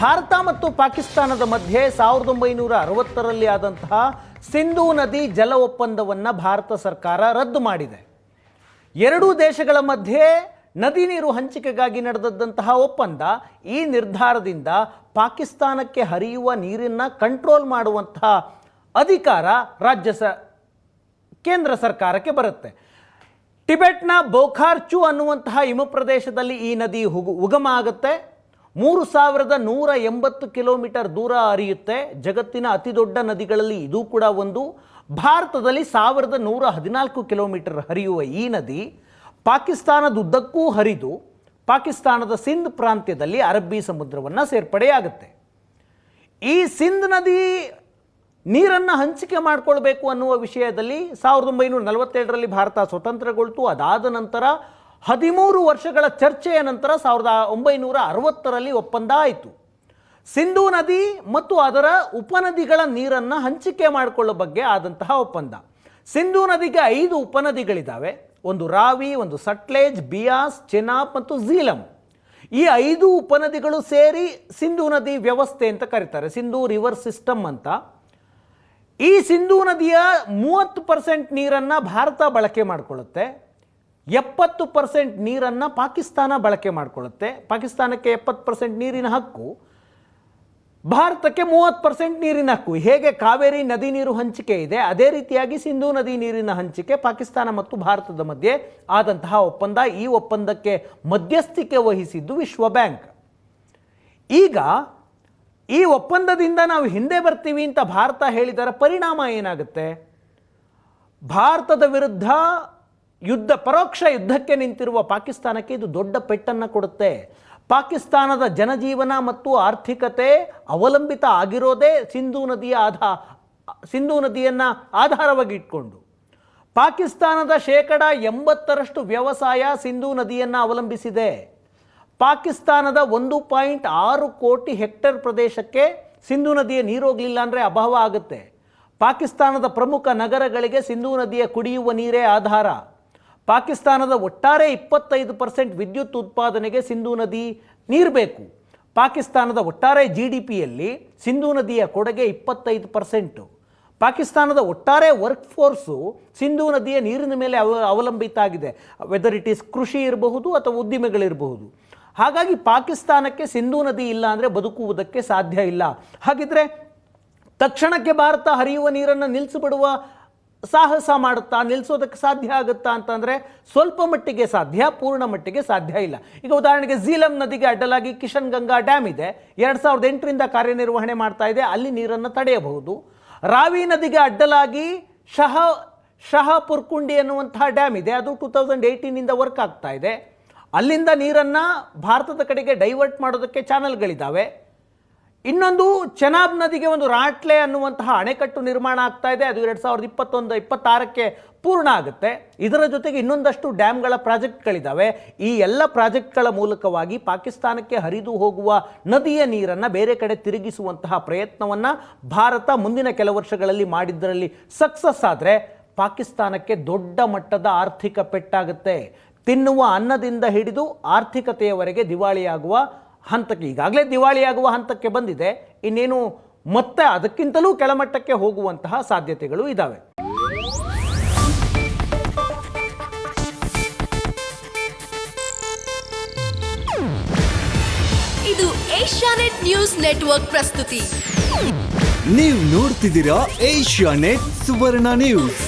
ಭಾರತ ಮತ್ತು ಪಾಕಿಸ್ತಾನದ ಮಧ್ಯೆ ಸಾವಿರದ ಒಂಬೈನೂರ ಅರವತ್ತರಲ್ಲಿ ಆದಂತಹ ಸಿಂಧೂ ನದಿ ಜಲ ಒಪ್ಪಂದವನ್ನು ಭಾರತ ಸರ್ಕಾರ ರದ್ದು ಮಾಡಿದೆ. ಎರಡೂ ದೇಶಗಳ ಮಧ್ಯೆ ನದಿ ನೀರು ಹಂಚಿಕೆಗಾಗಿ ನಡೆದದ್ದಂತಹ ಒಪ್ಪಂದ ಈ ನಿರ್ಧಾರದಿಂದ ಪಾಕಿಸ್ತಾನಕ್ಕೆ ಹರಿಯುವ ನೀರನ್ನು ಕಂಟ್ರೋಲ್ ಮಾಡುವಂತಹ ಅಧಿಕಾರ ರಾಜ್ಯ ಸ, ಕೇಂದ್ರ ಸರ್ಕಾರಕ್ಕೆ ಬರುತ್ತೆ. ಟಿಬೆಟ್ನ ಬೋಖಾರ್ಚು ಅನ್ನುವಂತಹ ಹಿಮ ಪ್ರದೇಶದಲ್ಲಿ ಈ ನದಿ ಉಗಮ ಆಗುತ್ತೆ. ಮೂರು ಸಾವಿರದ ನೂರ ಎಂಬತ್ತು ಕಿಲೋಮೀಟರ್ ದೂರ ಹರಿಯುತ್ತೆ. ಜಗತ್ತಿನ ಅತಿ ದೊಡ್ಡ ನದಿಗಳಲ್ಲಿ ಇದು ಕೂಡ ಒಂದು. ಭಾರತದಲ್ಲಿ ಸಾವಿರದ ನೂರ ಹದಿನಾಲ್ಕು ಕಿಲೋಮೀಟರ್ ಹರಿಯುವ ಈ ನದಿ ಪಾಕಿಸ್ತಾನದುದ್ದಕ್ಕೂ ಹರಿದು ಪಾಕಿಸ್ತಾನದ ಸಿಂಧ್ ಪ್ರಾಂತ್ಯದಲ್ಲಿ ಅರಬ್ಬಿ ಸಮುದ್ರವನ್ನು ಸೇರ್ಪಡೆಯಾಗುತ್ತೆ. ಈ ಸಿಂಧ್ ನದಿ ನೀರನ್ನು ಹಂಚಿಕೆ ಮಾಡಿಕೊಳ್ಬೇಕು ಅನ್ನುವ ವಿಷಯದಲ್ಲಿ ಸಾವಿರದ ಒಂಬೈನೂರ ನಲವತ್ತೆರಡರಲ್ಲಿ ಭಾರತ ಸ್ವತಂತ್ರಗೊಳ್ತು. ಅದಾದ ನಂತರ ಹದಿಮೂರು ವರ್ಷಗಳ ಚರ್ಚೆಯ ನಂತರ ಸಾವಿರದ ಒಂಬೈನೂರ ಅರವತ್ತರಲ್ಲಿ ಒಪ್ಪಂದ ಆಯಿತು. ಸಿಂಧೂ ನದಿ ಮತ್ತು ಅದರ ಉಪನದಿಗಳ ನೀರನ್ನು ಹಂಚಿಕೆ ಮಾಡಿಕೊಳ್ಳೋ ಬಗ್ಗೆ ಆದಂತಹ ಒಪ್ಪಂದ. ಸಿಂಧೂ ನದಿಗೆ ಐದು ಉಪನದಿಗಳಿದ್ದಾವೆ ಒಂದು ರಾವಿ, ಒಂದು ಸಟ್ಲೇಜ್, ಬಿಯಾಸ್, ಚೆನಾಬ್ ಮತ್ತು ಝೀಲಂ. ಈ ಐದು ಉಪನದಿಗಳು ಸೇರಿ ಸಿಂಧೂ ನದಿ ವ್ಯವಸ್ಥೆ ಅಂತ ಕರೀತಾರೆ. ಸಿಂಧೂ ರಿವರ್ ಸಿಸ್ಟಮ್ ಅಂತ. ಈ ಸಿಂಧೂ ನದಿಯ ಮೂವತ್ತು ಪರ್ಸೆಂಟ್ ನೀರನ್ನು ಭಾರತ ಬಳಕೆ ಮಾಡಿಕೊಳ್ಳುತ್ತೆ. ಎಪ್ಪತ್ತು ಪರ್ಸೆಂಟ್ ನೀರನ್ನು ಪಾಕಿಸ್ತಾನ ಬಳಕೆ ಮಾಡಿಕೊಳ್ಳುತ್ತೆ. ಪಾಕಿಸ್ತಾನಕ್ಕೆ ಎಪ್ಪತ್ತು ಪರ್ಸೆಂಟ್ ನೀರಿನ ಹಕ್ಕು, ಭಾರತಕ್ಕೆ ಮೂವತ್ತು ಪರ್ಸೆಂಟ್ ನೀರಿನ ಹಕ್ಕು. ಹೇಗೆ ಕಾವೇರಿ ನದಿ ನೀರು ಹಂಚಿಕೆ ಇದೆ? ಅದೇ ರೀತಿಯಾಗಿ ಸಿಂಧೂ ನದಿ ನೀರಿನ ಹಂಚಿಕೆ ಪಾಕಿಸ್ತಾನ ಮತ್ತು ಭಾರತದ ಮಧ್ಯೆ ಆದಂತಹ ಒಪ್ಪಂದ, ಈ ಒಪ್ಪಂದಕ್ಕೆ ಮಧ್ಯಸ್ಥಿಕೆ ವಹಿಸಿದ್ದು ವಿಶ್ವ ಬ್ಯಾಂಕ್. ಈಗ ಈ ಒಪ್ಪಂದದಿಂದ ನಾವು ಹಿಂದೆ ಬರ್ತೀವಿ ಅಂತ ಭಾರತ ಹೇಳಿದರ ಪರಿಣಾಮ ಏನಾಗುತ್ತೆ? ಭಾರತದ ವಿರುದ್ಧ ಯುದ್ಧ ಪರೋಕ್ಷ ಯುದ್ಧಕ್ಕೆ ನಿಂತಿರುವ ಪಾಕಿಸ್ತಾನಕ್ಕೆ ಇದು ದೊಡ್ಡ ಪೆಟ್ಟನ್ನು ಕೊಡುತ್ತೆ. ಪಾಕಿಸ್ತಾನದ ಜನಜೀವನ ಮತ್ತು ಆರ್ಥಿಕತೆ ಅವಲಂಬಿತ ಆಗಿರೋದೇ ಸಿಂಧೂ ನದಿಯ ಆಧಾ, ಸಿಂಧೂ ನದಿಯನ್ನು ಆಧಾರವಾಗಿ ಇಟ್ಕೊಂಡು. ಪಾಕಿಸ್ತಾನದ ಶೇಕಡ ಎಂಬತ್ತರಷ್ಟು ವ್ಯವಸಾಯ ಸಿಂಧೂ ನದಿಯನ್ನು ಅವಲಂಬಿಸಿದೆ. ಪಾಕಿಸ್ತಾನದ ಒಂದು ಪಾಯಿಂಟ್ ಆರು ಕೋಟಿ ಹೆಕ್ಟೇರ್ ಪ್ರದೇಶಕ್ಕೆ ಸಿಂಧೂ ನದಿಯ ನೀರೋಗಲಿಲ್ಲ ಅಂದರೆ ಅಭಾವ ಆಗುತ್ತೆ. ಪಾಕಿಸ್ತಾನದ ಪ್ರಮುಖ ನಗರಗಳಿಗೆ ಸಿಂಧೂ ನದಿಯ ಕುಡಿಯುವ ನೀರೇ ಆಧಾರ. ಪಾಕಿಸ್ತಾನದ ಒಟ್ಟಾರೆ ಇಪ್ಪತ್ತೈದು ಪರ್ಸೆಂಟ್ ವಿದ್ಯುತ್ ಉತ್ಪಾದನೆಗೆ ಸಿಂಧೂ ನದಿ ನೀರು ಬೇಕು. ಪಾಕಿಸ್ತಾನದ ಒಟ್ಟಾರೆ ಜಿ ಡಿ ಪಿಯಲ್ಲಿ ಸಿಂಧೂ ನದಿಯ ಕೊಡುಗೆ ಇಪ್ಪತ್ತೈದು ಪರ್ಸೆಂಟು. ಪಾಕಿಸ್ತಾನದ ಒಟ್ಟಾರೆ ವರ್ಕ್ ಫೋರ್ಸು ಸಿಂಧೂ ನದಿಯ ನೀರಿನ ಮೇಲೆ ಅವ, ಅವಲಂಬಿತ ಆಗಿದೆ. ವೆದರ್ ಇಟ್ ಈಸ್ ಕೃಷಿ ಇರಬಹುದು ಅಥವಾ ಉದ್ದಿಮೆಗಳಿರಬಹುದು. ಹಾಗಾಗಿ ಪಾಕಿಸ್ತಾನಕ್ಕೆ ಸಿಂಧೂ ನದಿ ಇಲ್ಲ ಅಂದರೆ ಬದುಕುವುದಕ್ಕೆ ಸಾಧ್ಯ ಇಲ್ಲ. ಹಾಗಿದ್ರೆ ತಕ್ಷಣಕ್ಕೆ ಭಾರತ ಹರಿಯುವ ನೀರನ್ನು ನಿಲ್ಲಿಸಿಬಿಡುವ ಸಾಹಸ ಮಾಡುತ್ತಾ ನಿಲ್ಲಿಸೋದಕ್ಕೆ ಸಾಧ್ಯ ಆಗುತ್ತಾ ಅಂತಂದರೆ ಸ್ವಲ್ಪ ಮಟ್ಟಿಗೆ ಸಾಧ್ಯ, ಪೂರ್ಣ ಮಟ್ಟಿಗೆ ಸಾಧ್ಯ ಇಲ್ಲ. ಈಗ ಉದಾಹರಣೆಗೆ ಝೀಲಂ ನದಿಗೆ ಅಡ್ಡಲಾಗಿ ಕಿಶನ್ ಗಂಗಾ ಡ್ಯಾಮ್ ಇದೆ. ಎರಡು ಸಾವಿರದ ಎಂಟರಿಂದ ಕಾರ್ಯನಿರ್ವಹಣೆ ಮಾಡ್ತಾ ಇದೆ, ಅಲ್ಲಿ ನೀರನ್ನು ತಡೆಯಬಹುದು. ರಾವಿ ನದಿಗೆ ಅಡ್ಡಲಾಗಿ ಶಹ ಶಹ ಪುರ್ಕುಂಡಿ ಅನ್ನುವಂತಹ ಡ್ಯಾಮ್ ಇದೆ, ಅದು ಟೂ ತೌಸಂಡ್ ಏಯ್ಟೀನಿಂದ ವರ್ಕ್ ಆಗ್ತಾ ಇದೆ. ಅಲ್ಲಿಂದ ನೀರನ್ನು ಭಾರತದ ಕಡೆಗೆ ಡೈವರ್ಟ್ ಮಾಡೋದಕ್ಕೆ ಚಾನಲ್ಗಳಿದ್ದಾವೆ ಇನ್ನೊಂದು ಚೆನಾಬ್ ನದಿಗೆ ಒಂದು ರಾಟ್ಲೆ ಅನ್ನುವಂತಹ ಅಣೆಕಟ್ಟು ನಿರ್ಮಾಣ ಆಗ್ತಾ ಇದೆ. ಅದು ಎರಡು ಸಾವಿರದ ಇಪ್ಪತ್ತೊಂದು, ಇಪ್ಪತ್ತಾರಕ್ಕೆ ಪೂರ್ಣ ಆಗುತ್ತೆ. ಇದರ ಜೊತೆಗೆ ಇನ್ನೊಂದಷ್ಟು ಡ್ಯಾಮ್ಗಳ ಪ್ರಾಜೆಕ್ಟ್ಗಳಿದ್ದಾವೆ ಈ ಎಲ್ಲ ಪ್ರಾಜೆಕ್ಟ್ಗಳ ಮೂಲಕವಾಗಿ ಪಾಕಿಸ್ತಾನಕ್ಕೆ ಹರಿದು ಹೋಗುವ ನದಿಯ ನೀರನ್ನು ಬೇರೆ ಕಡೆ ತಿರುಗಿಸುವಂತಹ ಪ್ರಯತ್ನವನ್ನು ಭಾರತ ಮುಂದಿನ ಕೆಲ ವರ್ಷಗಳಲ್ಲಿ ಮಾಡಿದ್ದರಲ್ಲಿ ಸಕ್ಸಸ್ ಆದರೆ ಪಾಕಿಸ್ತಾನಕ್ಕೆ ದೊಡ್ಡ ಮಟ್ಟದ ಆರ್ಥಿಕ ಪೆಟ್ಟಾಗುತ್ತೆ. ತಿನ್ನುವ ಅನ್ನದಿಂದ ಹಿಡಿದು ಆರ್ಥಿಕತೆಯವರೆಗೆ ದಿವಾಳಿಯಾಗುವ ಹಂತಕ್ಕೆ ಈಗಾಗಲೇ ದಿವಾಳಿಯಾಗುವ ಹಂತಕ್ಕೆ ಬಂದಿದೆ. ಇನ್ನೇನು ಮತ್ತೆ ಅದಕ್ಕಿಂತಲೂ ಕೆಳಮಟ್ಟಕ್ಕೆ ಹೋಗುವಂತಹ ಸಾಧ್ಯತೆಗಳು ಇದ್ದಾವೆ ಇದು ಏಷ್ಯಾನೆಟ್ ನ್ಯೂಸ್ ನೆಟ್ವರ್ಕ್ ಪ್ರಸ್ತುತಿ. ನೀವು ನೋಡ್ತಿದ್ದೀರಾ ಏಷ್ಯಾ ನೆಟ್ ಸುವರ್ಣ ನ್ಯೂಸ್.